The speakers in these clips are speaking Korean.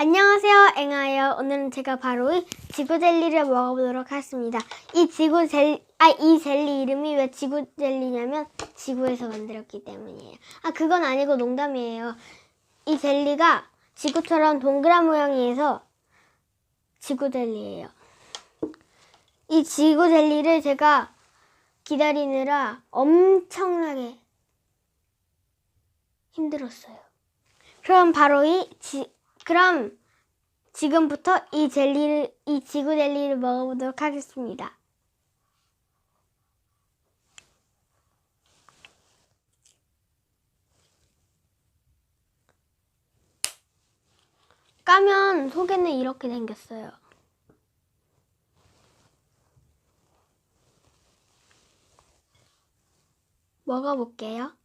안녕하세요, 앵아예요. 오늘은 제가 바로 이 지구 젤리를 먹어보도록 하겠습니다. 이 지구 젤, 아, 이 젤리 이름이 왜 지구 젤리냐면 지구에서 만들었기 때문이에요. 아, 그건 아니고 농담이에요. 이 젤리가 지구처럼 동그란 모양이어서 지구 젤리예요. 이 지구 젤리를 제가 기다리느라 엄청나게 힘들었어요. 그럼 바로 이 지, 그럼 지금부터 이 젤리를 이 지구 젤리를 먹어보도록 하겠습니다. 까면 속에는 이렇게 생겼어요. 먹어볼게요.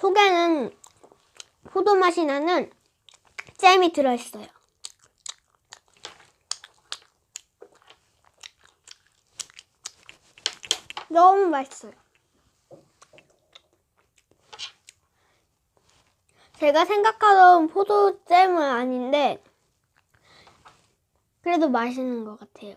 속에는 포도 맛이 나는 잼이 들어있어요. 너무 맛있어요. 제가 생각하던 포도잼은 아닌데 그래도 맛있는 것 같아요.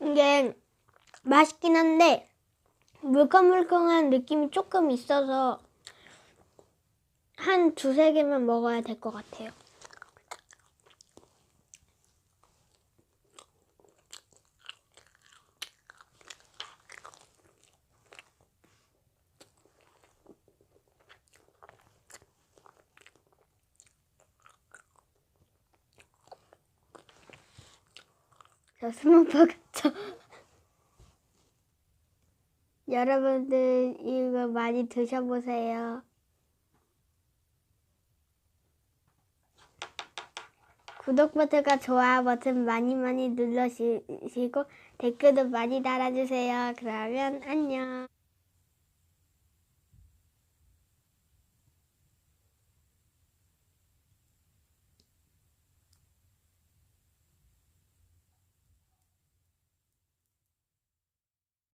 이게 맛있긴 한데 물컹물컹한 느낌이 조금 있어서 한 두세 개만 먹어야 될 것 같아요. 저 스모퍼 같죠? 여러분들 이거 많이 드셔보세요. 구독 버튼과 좋아요 버튼 많이 많이 눌러주시고 댓글도 많이 달아주세요. 그러면 안녕.